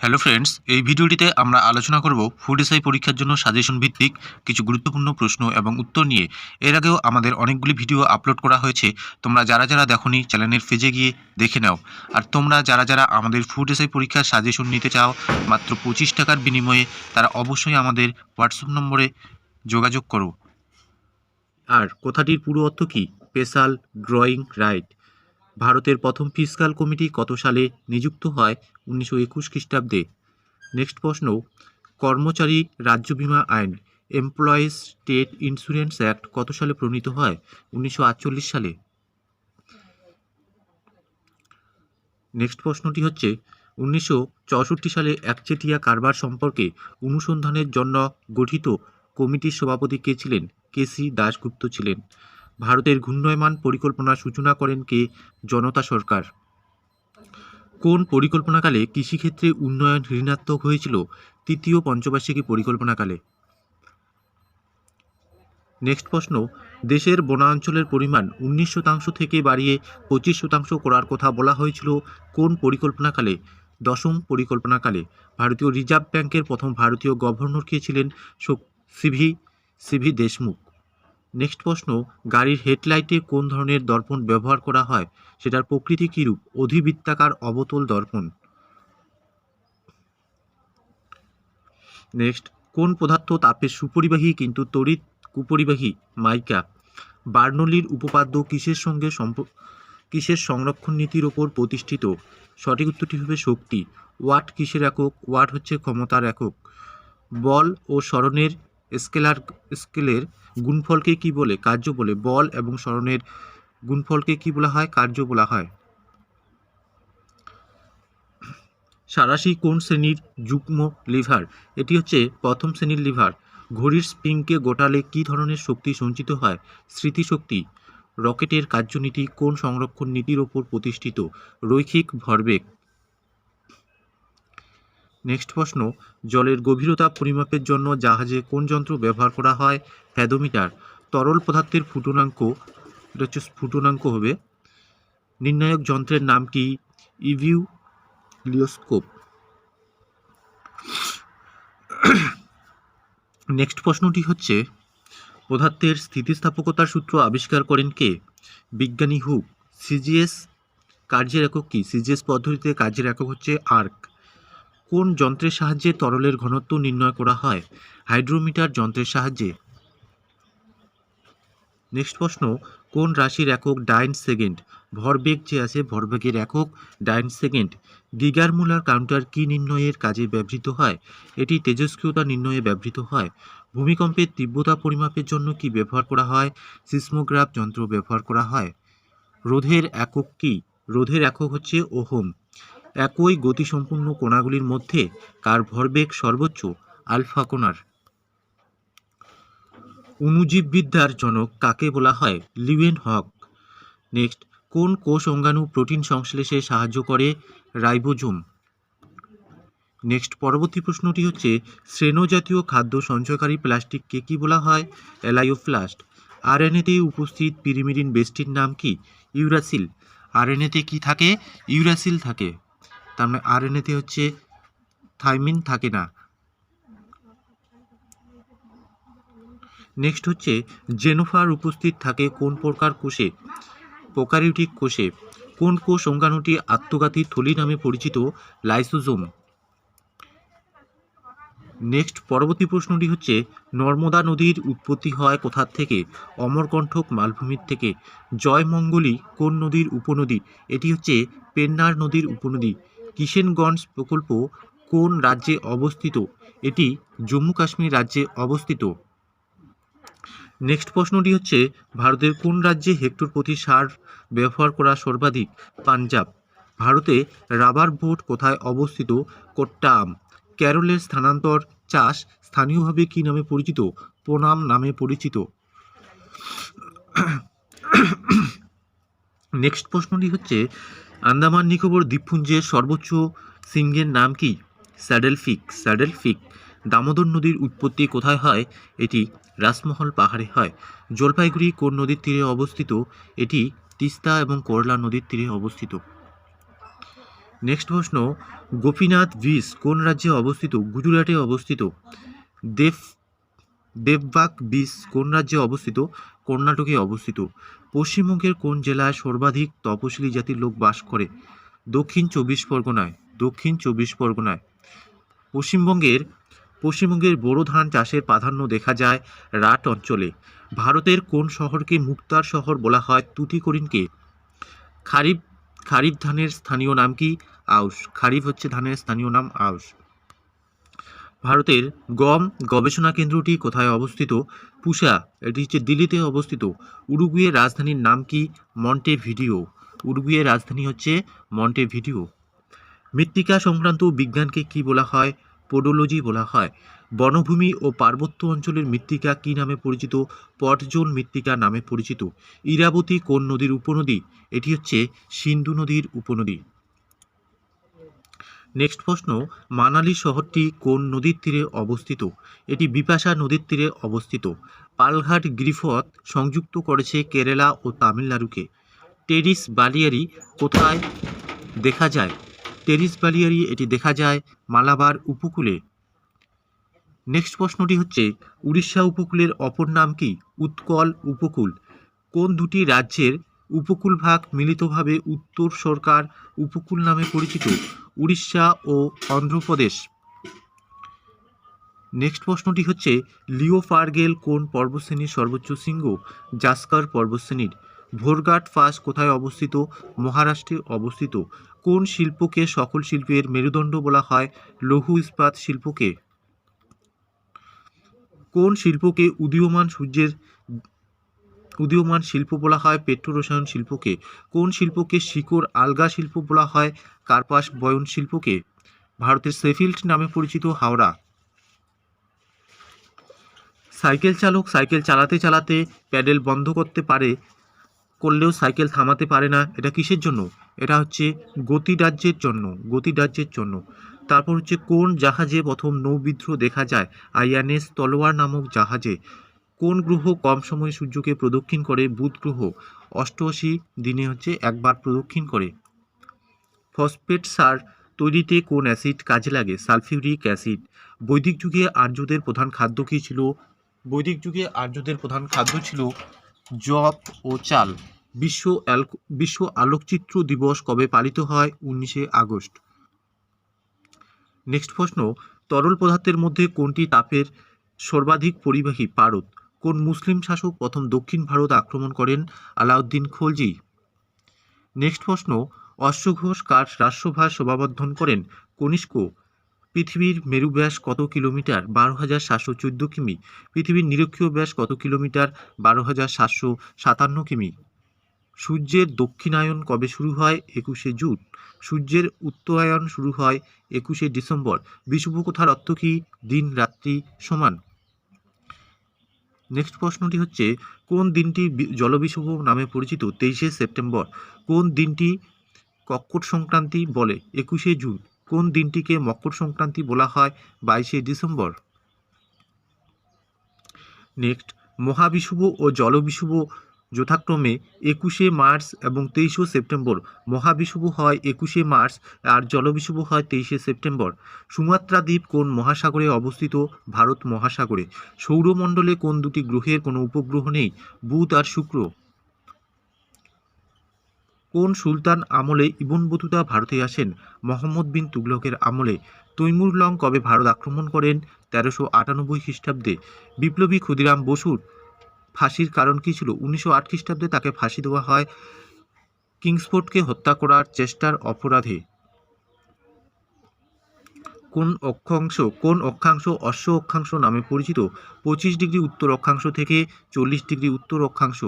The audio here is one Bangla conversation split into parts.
হ্যালো ফ্রেন্ডস এই ভিডিওটিতে আমরা আলোচনা করব ফুড এসআই পরীক্ষার জন্য সাজেশন ভিত্তিক কিছু গুরুত্বপূর্ণ প্রশ্ন এবং উত্তর নিয়ে। এর আগেও আমাদের অনেকগুলি ভিডিও আপলোড করা হয়েছে। তোমরা যারা যারা দেখোনি চ্যানেলের পেজে গিয়ে দেখে নাও। আর তোমরা যারা যারা আমাদের ফুড এসআই পরীক্ষার সাজেশন নিতে চাও, মাত্র পঁচিশ টাকার বিনিময়ে তারা অবশ্যই আমাদের হোয়াটসঅ্যাপ নম্বরে যোগাযোগ করো। আর কথাটির পুরো অর্থ কী? স্পেশাল ড্রয়িং রাইট ভারতের প্রথম ফিসকাল কমিটি কত সালে নিযুক্ত হয় উনিশশো একুশ খ্রিস্টাব্দে? নেক্সট প্রশ্ন, কর্মচারী রাজ্য বিমা আইন এমপ্লয়িজ স্টেট ইন্স্যুরেন্স অ্যাক্ট কত সালে প্রণীত হয়? উনিশশো আটচল্লিশ সালে। নেক্সট প্রশ্নটি হচ্ছে, উনিশশো চৌষট্টি সালে একচেটিয়া কারবার সম্পর্কে অনুসন্ধানের জন্য গঠিত কমিটির সভাপতি কে ছিলেন? কে সি দাশগুপ্ত ছিলেন? ভারতের ঘূর্ণয়মান পরিকল্পনা সূচনা করেন কে? জনতা সরকার। কোন পরিকল্পনাকালে কৃষিক্ষেত্রে উন্নয়ন ঋণাত্মক হয়েছিল? তৃতীয় পঞ্চবার্ষিকী পরিকল্পনাকালে। নেক্সট প্রশ্ন, দেশের বনাঞ্চলের পরিমাণ উনিশ শতাংশ থেকে বাড়িয়ে পঁচিশ শতাংশ করার কথা বলা হয়েছিল কোন পরিকল্পনাকালে? দশম পরিকল্পনাকালে, ভারতীয় রিজার্ভ ব্যাংকের প্রথম ভারতীয় গভর্নর কে ছিলেন? CV CV Deshmukh. নেক্সট প্রশ্ন, গাড়ির হেডলাইটে কোন ধরনের দর্পণ ব্যবহার করা হয়? সেটার প্রকৃতি কীরূপ? অধিবৃত্তাকার অবতল দর্পণ। নেক্সট, কোন পদার্থ তাপের সুপরিবাহী কিন্তু তড়িৎ কুপরিবাহী? মাইকা। বার্নলির উপপাদ্য কিসের সঙ্গে সম্প, কিসের সংরক্ষণ নীতির ওপর প্রতিষ্ঠিত? সঠিক উত্তরটি হবে শক্তি। ওয়াট কিসের একক? ওয়াট হচ্ছে ক্ষমতার একক। বল ও স্মরণের স্কেলার, স্কেলের গুণফলকে কি বলে? কার্য বলে। বল এবং স্মরণের গুণফলকে কি বলা হয়? কার্য বলা হয়। সারাশি কোন শ্রেণির যুগ্ম লিভার? এটি হচ্ছে প্রথম শ্রেণির লিভার। ঘড়ির স্প্রিংকে গোটালে কি ধরনের শক্তি সঞ্চিত হয়? স্মৃতিশক্তি। রকেটের কার্যনীতি কোন সংরক্ষণ নীতির ওপর প্রতিষ্ঠিত? রৈখিক ভরবেগ। নেক্সট প্রশ্ন, জলের গভীরতা পরিমাপের জন্য জাহাজে কোন যন্ত্র ব্যবহার করা হয়? ফ্যাদোমিটার, তরল পদার্থের ফুটনাঙ্ক, এটা হচ্ছে স্ফুটনাঙ্ক হবে। নির্ণায়ক যন্ত্রের নাম কি? ইভিউ লিওস্কোপ নেক্সট প্রশ্নটি হচ্ছে, পদার্থের স্থিতিস্থাপকতার সূত্র আবিষ্কার করেন কে? বিজ্ঞানী হু সিজিএস কার্যের একক কি? সিজিএস পদ্ধতিতে কার্যের একক হচ্ছে আর্ক। কোন যন্ত্রের সাহায্যে তরলের ঘনত্ব নির্ণয় করা হয়? হাইড্রোমিটার যন্ত্রের সাহায্যে। নেক্সট প্রশ্ন, কোন রাশির একক ডাইন সেকেন্ড? ভরবেগ যে আছে ভরবেগের একক ডাইন সেকেন্ড। গিগারমুলার কাউন্টার কি নির্ণয়ের কাজে ব্যবহৃত হয়? এটি তেজস্ক্রিয়তা নির্ণয়ে ব্যবহৃত হয়। ভূমিকম্পের তীব্রতা পরিমাপের জন্য কি ব্যবহার করা হয়? সিসমোগ্রাফ যন্ত্র ব্যবহার করা হয়। রোধের একক কি? রোধের একক হচ্ছে ওহম। একই গতিসম্পন্ন কণাগুলির মধ্যে কার ভরবেগ সর্বোচ্চ, আলফা কোণার। অণুজীববিদ্যার জনক কাকে বলা হয়? লিওয়েন হক। নেক্সট, কোন কোষ অঙ্গাণু প্রোটিন সংশ্লেষে সাহায্য করে রাইবোজোম? নেক্সট, পরবর্তী প্রশ্নটি হচ্ছে শ্রেণজাতীয় খাদ্য সঞ্চয়কারী প্লাস্টিককে কি বলা হয়? অ্যালাইওপ্লাস্ট আরএনএতে উপস্থিত পিরিমিডিন বেসটির নাম কি? ইউরাসিল। আরএনএতে কি থাকে? ইউরাসিল থাকে। তার মানে আরএনএতে হচ্ছে থাইমিন থাকে না। নেক্সট হচ্ছে জেনোফার উপস্থিত থাকে কোন প্রকার কোষে? প্রোকারিওটিক কোষে। কোন কোষ অঙ্গাণুটি আত্মঘাতী থলি নামে পরিচিত? লাইসোজোম। নেক্সট পরবর্তী প্রশ্নটি হচ্ছে, নর্মদা নদীর উৎপত্তি হয় কোথার থেকে? অমরকণ্ঠক মালভূমির থেকে। জয়মঙ্গলী কোন নদীর উপনদী? এটি হচ্ছে পেন্নার নদীর উপনদী। কিষেনগঞ্জ প্রকল্প কোন রাজ্যে অবস্থিত? এটি জম্মু কাশ্মীর রাজ্যে অবস্থিত। নেক্সট প্রশ্নটি হচ্ছে, ভারতের কোন রাজ্যে হেক্টর প্রতি সার ব্যবহার করা সর্বাধিক পাঞ্জাব? ভারতে রাবার বোট কোথায় অবস্থিত? কোট্টাম ক্যারলের স্থানান্তর চাষ স্থানীয়ভাবে কী নামে পরিচিত? প্রণাম নামে পরিচিত। নেক্সট প্রশ্নটি হচ্ছে আন্দামান নিকোবর দ্বীপপুঞ্জের সর্বোচ্চ সিংহের নাম কি? স্যাডেল ফিক স্যাডেল ফিক দামোদর নদীর উৎপত্তি কোথায় হয়? এটি রাসমহল পাহাড়ে হয়। জলপাইগুড়ি কোন নদীর তীরে অবস্থিত? এটি তিস্তা এবং করলা নদীর তীরে অবস্থিত। নেক্সট প্রশ্ন, গোপীনাথ বিচ কোন রাজ্যে অবস্থিত? গুজরাটে অবস্থিত। দেব দেববাগ বিচ কোন রাজ্যে অবস্থিত? কর্ণাটকে অবস্থিত। পশ্চিমবঙ্গের কোন জেলায় সর্বাধিক তপশিলি জাতির লোক বাস করে? দক্ষিণ চব্বিশ পরগনায়। দক্ষিণ চব্বিশ পরগনায়। পশ্চিমবঙ্গের পশ্চিমবঙ্গের বোরো ধান চাষের প্রাধান্য দেখা যায় রাট অঞ্চলে। ভারতের কোন শহরকে মুক্তার শহর বলা হয়? তুতিকোরিনকে। খারিফ খারিফ ধানের স্থানীয় নাম কি? আউশ। খারিফ হচ্ছে ধানের স্থানীয় নাম আউশ। ভারতের গম গবেষণা কেন্দ্রটি কোথায় অবস্থিত? পুষা, এটি হচ্ছে দিল্লিতে অবস্থিত। উরুগুয়ের রাজধানীর নাম কি? মন্টে ভিডিও উরুগুয়ের রাজধানী হচ্ছে মন্টে ভিডিও মৃত্তিকা সংক্রান্ত বিজ্ঞানকে কি বলা হয়? পোডোলজি বলা হয়। বনভূমি ও পার্বত্য অঞ্চলের মৃত্তিকা কি নামে পরিচিত? পটজোন মৃত্তিকা নামে পরিচিত। ইরাবতী কোন নদীর উপনদী? এটি হচ্ছে সিন্ধু নদীর উপনদী। নেক্সট প্রশ্ন, মানালি শহরটি কোন নদীর তীরে অবস্থিত? এটি বিপাশা নদীর তীরে অবস্থিত। পালঘাট গ্রিফত সংযুক্ত করেছে কেরালা ও তামিলনাড়ুকে। টেরিস বালিয়ারি কোথায় দেখা যায়? টেরিস বালিয়ারি, এটি দেখা যায় মালাবার উপকূলে। নেক্সট প্রশ্নটি হচ্ছে, উড়িষ্যা উপকূলের অপর নাম কি? উৎকল উপকূল। কোন দুটি রাজ্যের উপকূল ভাগ মিলিতভাবে উত্তর সরকার উপকূল নামে পরিচিত উড়িষ্যা ও অন্ধ্রপ্রদেশ। নেক্সট প্রশ্নটি হচ্ছে, লিও ফার্গেল কোন পর্বতশ্রেণীর সর্বোচ্চ শৃঙ্গ? জাস্কার পর্বতশ্রেণীর ভোরঘাট পাস কোথায় অবস্থিত? মহারাষ্ট্রে অবস্থিত। কোন শিল্পকে সকল শিল্পের মেরুদণ্ড বলা হয়? লৌহ ইস্পাত শিল্পকে। কোন শিল্পকে উদীয়মান সূর্যের উদীয়মান শিল্প বলা হয় পেট্রোরসায়ন শিল্পকে। কোন শিল্পকে শিকড় আলগা শিল্প বলা হয়? কার্পাস বয়ন শিল্পকে। ভারতের সেফিল্ড নামে পরিচিত হাওড়া। সাইকেল চালক সাইকেল চালাতে চালাতে প্যাডেল বন্ধ করতে পারে, করলেও সাইকেল থামাতে পারে না। এটা কিসের জন্য? এটা হচ্ছে গতিরাজ্যের জন্য গতিরাজ্যের জন্য। তারপর হচ্ছে কোন জাহাজে প্রথম নৌবিদ্রোহ দেখা যায়? আইএনএস তলোয়ার নামক জাহাজে। কোন গ্রহ কম সময়ে সূর্যকে প্রদক্ষিণ করে? বুধ গ্রহ অষ্টআশি দিনে হচ্ছে একবার প্রদক্ষিণ করে। ফসফেট সার তৈরিতে কোন অ্যাসিড কাজে লাগে? Sulphuric acid. বৈদিক যুগে আর্যদের প্রধান খাদ্য কী ছিল? বৈদিক যুগে আর্যদের প্রধান খাদ্য ছিল জব ও চাল। বিশ্ব বিশ্ব আলোকচিত্র দিবস কবে পালিত হয়? উনিশে আগস্ট। নেক্সট প্রশ্ন, তরল পদার্থের মধ্যে কোনটি তাপের সর্বাধিক পরিবাহী পারদ? কোন মুসলিম শাসক প্রথম দক্ষিণ ভারত আক্রমণ করেন? আলাউদ্দিন খলজি। নেক্সট প্রশ্ন অশ্বঘোষ কার রাষ্ট্রভাষ শোভাবর্ধন করেন? কনিষ্ক, পৃথিবীর মেরু ব্যাস কত কিলোমিটার? বারো হাজার সাতশো চোদ্দ কিমি। পৃথিবীর নিরক্ষীয় ব্যাস কত কিলোমিটার? বারো হাজার সাতশো সাতান্ন কিমি। সূর্যের দক্ষিণায়ন কবে শুরু হয়? একুশে জুন। সূর্যের উত্তরায়ণ শুরু হয় একুশে ডিসেম্বর। বিষুবকথার অর্থ কী? দিন, রাত্রি, সমান। নেক্সট প্রশ্নটি হচ্ছে, কোন দিনটি জলবিষুভ নামে পরিচিত? তেইশে সেপ্টেম্বর। কোন দিনটি কক্কট সংক্রান্তি বলে? একুশে জুন। কোন দিনটিকে মকর সংক্রান্তি বলা হয়? বাইশে ডিসেম্বর। নেক্সট মহাবিষুব ও জলবিষুব যথাক্রমে একুশে মার্চ এবং তেইশে সেপ্টেম্বর। মহাবিষুব হয় একুশে মার্চ আর জলবিষুব হয় তেইশে সেপ্টেম্বর। সুমাত্রা দ্বীপ কোন মহাসাগরে অবস্থিত? ভারত মহাসাগরে। সৌরমণ্ডলে কোন দুটি গ্রহের কোনো উপগ্রহ নেই? বুধ আর শুক্র। কোন সুলতান আমলে ইবন বতুতা ভারতে আসেন? মোহাম্মদ বিন তুগলকের আমলে। তৈমুর লং কবে ভারত আক্রমণ করেন? তেরোশো আটানব্বই খ্রিস্টাব্দে। বিপ্লবী ক্ষুদিরাম বসুর ফাঁসির কারণ কী ছিল? উনিশশো আট খ্রিস্টাব্দে তাকে ফাঁসি দেওয়া হয়। কিংসফোর্ডকে হত্যা করার চেষ্টার অপরাধে। কোন অক্ষাংশ কোন অক্ষাংশ অশ্ব অক্ষাংশ নামে পরিচিত? পঁচিশ ডিগ্রি উত্তর অক্ষাংশ থেকে চল্লিশ ডিগ্রি উত্তর অক্ষাংশ।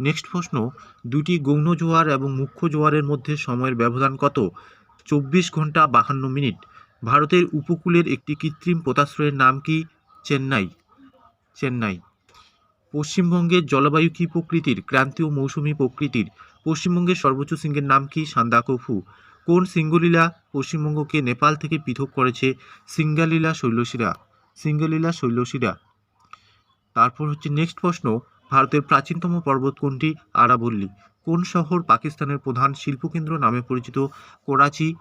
নেক্সট প্রশ্ন দুটি গৌণ জোয়ার এবং মুখ্য জোয়ারের মধ্যে সময়ের ব্যবধান কত? চব্বিশ ঘণ্টা বাহান্ন মিনিট। ভারতের উপকূলের একটি কৃত্রিম পোতাশ্রয়ের নাম কি? চেন্নাই। চেন্নাই। পশ্চিমবঙ্গের জলবায়ু কী প্রকৃতির? ক্রান্তীয় মৌসুমি প্রকৃতির। পশ্চিমবঙ্গের সর্বোচ্চ সিংহের নাম কি? সান্দাকফু কোন সিঙ্গলীলা পশ্চিমবঙ্গকে নেপাল থেকে পৃথক করেছে? সিঙ্গালীলা শৈলশিরা। সিঙ্গালীলা শৈলশিরা। তারপর হচ্ছে নেক্সট প্রশ্ন, ভারতের প্রাচীনতম পর্বত কোনটি? আরাবল্লী। কোন শহর পাকিস্তানের প্রধান শিল্পকেন্দ্র নামে পরিচিত? করাচি।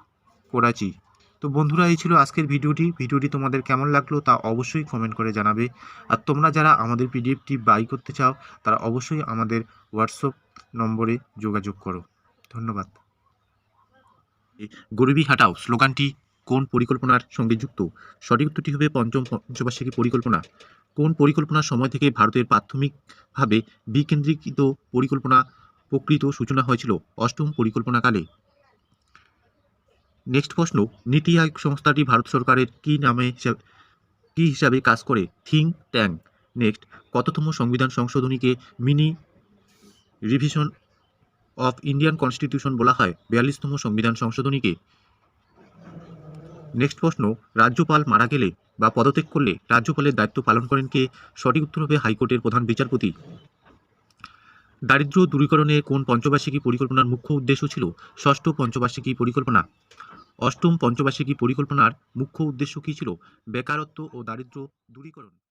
করাচি। তো বন্ধুরা, এই ছিল আজকের ভিডিওটি। ভিডিওটি তোমাদের কেমন লাগল তা অবশ্যই কমেন্ট করে জানাবে। আর তোমরা যারা আমাদের পিডিএফটি বাই করতে চাও, তারা অবশ্যই আমাদের হোয়াটসঅ্যাপ নম্বরে যোগাযোগ করো। ধন্যবাদ। গরিবী হাটাও, স্লোগানটি কোন পরিকল্পনার সঙ্গে যুক্ত? সঠিক উত্তরটি হবে পঞ্চম, পঞ্চবার্ষিকী পরিকল্পনা। কোন পরিকল্পনার সময় থেকে ভারতের প্রাথমিকভাবে বিকেন্দ্রীকৃত পরিকল্পনা প্রকৃত সূচনা হয়েছিল? অষ্টম পরিকল্পনাকালে নেক্সট প্রশ্ন, নীতি আয়োগ সংস্থাটি ভারত সরকারের কী নামে হিসাব- কী হিসাবে কাজ করে? থিং ট্যাং নেক্সট, কততম সংবিধান সংশোধনীকে mini revision of Indian constitution বলা হয়? বিয়াল্লিশতম সংবিধান সংশোধনীকে। নেক্সট প্রশ্ন, রাজ্যপাল মারা গেলে বা পদত্যাগ করলে রাজ্যপালের দায়িত্ব পালন করেন কে? সঠিক উত্তর হবে হাইকোর্টের প্রধান বিচারপতি। দারিদ্র্য দূরীকরণে কোন পঞ্চবার্ষিকী পরিকল্পনার মুখ্য উদ্দেশ্য ছিল? ষষ্ঠ পঞ্চবার্ষিকী পরিকল্পনা। অষ্টম পঞ্চবার্ষিকী পরিকল্পনার মুখ্য উদ্দেশ্য কী ছিল? বেকারত্ব ও দারিদ্র দূরীকরণ।